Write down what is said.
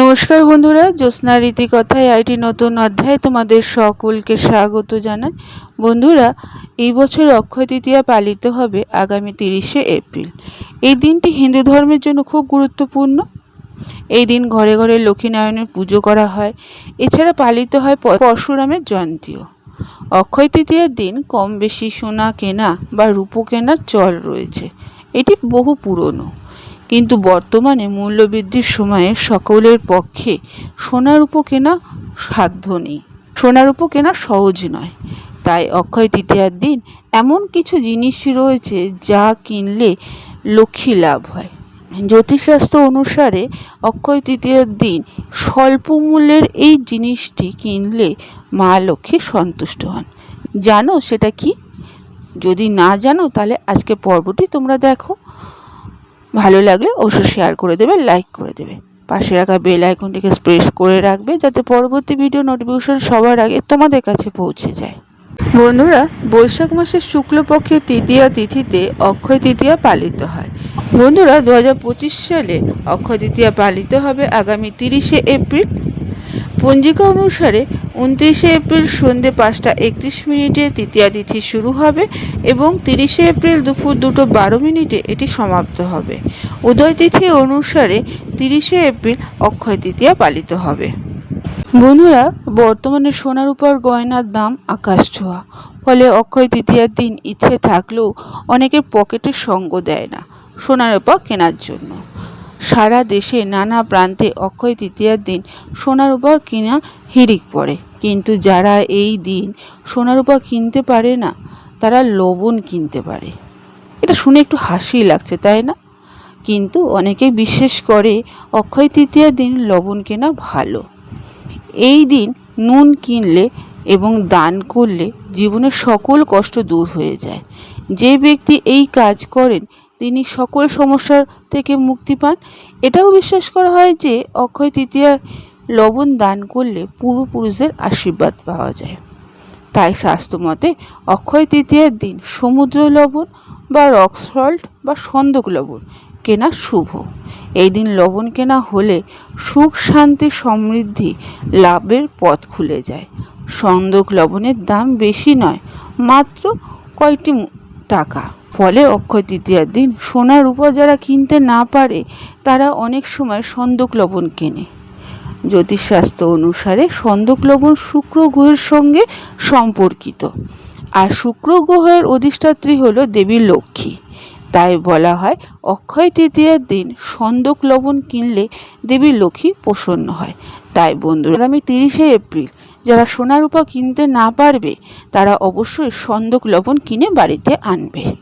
নমস্কার বন্ধুরা, জ্যোৎস্না রীতিকথায় আইটি নতুন অধ্যায় তোমাদের সকলকে স্বাগত জানাই। বন্ধুরা, এই বছর অক্ষয় তৃতীয়া পালিত হবে আগামী তিরিশে এপ্রিল। এই দিনটি হিন্দু ধর্মের জন্য খুব গুরুত্বপূর্ণ। এই দিন ঘরে ঘরে লক্ষ্মীনারায়ণের পুজো করা হয়। এছাড়া পালিত হয় পরশুরামের জয়ন্তীও। অক্ষয় তৃতীয়ার দিন কম বেশি সোনা কেনা বা রূপো কেনার চল রয়েছে। এটি বহু পুরনো। কিন্তু বর্তমানে মূল্যবৃদ্ধির সময়ে সকলের পক্ষে সোনার উপো কেনা সাধ্য নেই। সোনার উপো কেনা সহজ নয়। তাই অক্ষয় তৃতীয়ার দিন এমন কিছু জিনিস রয়েছে যা কিনলে লক্ষ্মী লাভ হয়। জ্যোতিষশাস্ত্র অনুসারে অক্ষয় তৃতীয়ার দিন স্বল্প মূল্যের এই জিনিসটি কিনলে মা লক্ষ্মী সন্তুষ্ট হন। জানো সেটা কি? যদি না জানো তাহলে আজকে পর্বটি তোমরা দেখো। ভালো লাগলে অবশ্যই শেয়ার করে দেবে লাইক করে দেবে। পাশে রাখা বেল আইকনটিকে প্রেস করে রাখবে যাতে পরবর্তী ভিডিও নোটিফিকেশন সবার আগে তোমাদের কাছে পৌঁছে যায়। বন্ধুরা, বৈশাখ মাসের শুক্লপক্ষের তৃতীয়া তিথিতে অক্ষয় তৃতীয়া পালিত হয়। বন্ধুরা দু হাজার পঁচিশ সালে অক্ষয় তৃতীয়া পালিত হবে আগামী তিরিশে এপ্রিল। পঞ্জিকা অনুসারে উনত্রিশে এপ্রিল সন্ধে পাঁচটা একত্রিশ মিনিটে তৃতীয়া তিথি শুরু হবে এবং তিরিশে এপ্রিল দুপুর দুটো বারো মিনিটে এটি সমাপ্ত হবে। উদয় তিথি অনুসারে তিরিশে এপ্রিল অক্ষয় তৃতীয়া পালিত হবে। বন্ধুরা, বর্তমানে সোনার উপর গয়নার দাম আকাশ ছোঁয়া। ফলে অক্ষয় তৃতীয়ার দিন ইচ্ছে থাকলেও অনেকের পকেটে সঙ্গ দেয় না, সোনার উপর কেনার জন্য। সারা দেশে নানা প্রান্তে অক্ষয় তৃতীয়ার দিন সোনার উপর কিনা হিড়িক পড়ে। কিন্তু যারা এই দিন সোনার উপর কিনতে পারে না, তারা লবণ কিনতে পারে। এটা শুনে একটু হাসি লাগছে, তাই না? কিন্তু অনেকে বিশ্বাস করে অক্ষয় তৃতীয়ার দিন লবণ কেনা ভালো। এই দিন নুন কিনলে এবং দান করলে জীবনের সকল কষ্ট দূর হয়ে যায়। যে ব্যক্তি এই কাজ করেন তিনি সকল সমস্যার থেকে মুক্তি পান। এটাও বিশ্বাস করা হয় যে অক্ষয় তৃতীয়া লবণ দান করলে পূর্বপুরুষদের আশীর্বাদ পাওয়া যায়। তাই শাস্ত্রমতে অক্ষয় তৃতীয়ার দিন সমুদ্র লবণ বা রক সল্ট বা সন্দক লবণ কেনা শুভ। এই দিন লবণ কেনা হলে সুখ, শান্তি, সমৃদ্ধি লাভের পথ খুলে যায়। সন্দক লবণের দাম বেশি নয়, মাত্র কয়টি টাকা। ফলে অক্ষয় তৃতীয়ার দিন সোনার উপর যারা কিনতে না পারে, তারা অনেক সময় সন্দক লবণ কেনে। জ্যোতিষশাস্ত্র অনুসারে সন্দক লবণ শুক্র গ্রহের সঙ্গে সম্পর্কিত। আর শুক্র গ্রহের অধিষ্ঠাত্রী হল দেবী লক্ষ্মী। তাই বলা হয়, অক্ষয় তৃতীয়ার দিন সন্দক লবণ কিনলে দেবী লক্ষ্মী প্রসন্ন হয়। তাই বন্ধুরা, আগামী তিরিশে এপ্রিল যারা সোনা রূপা কিনতে না পারবে, তারা অবশ্যই সন্দক লবণ কিনে বাড়িতে আনবে।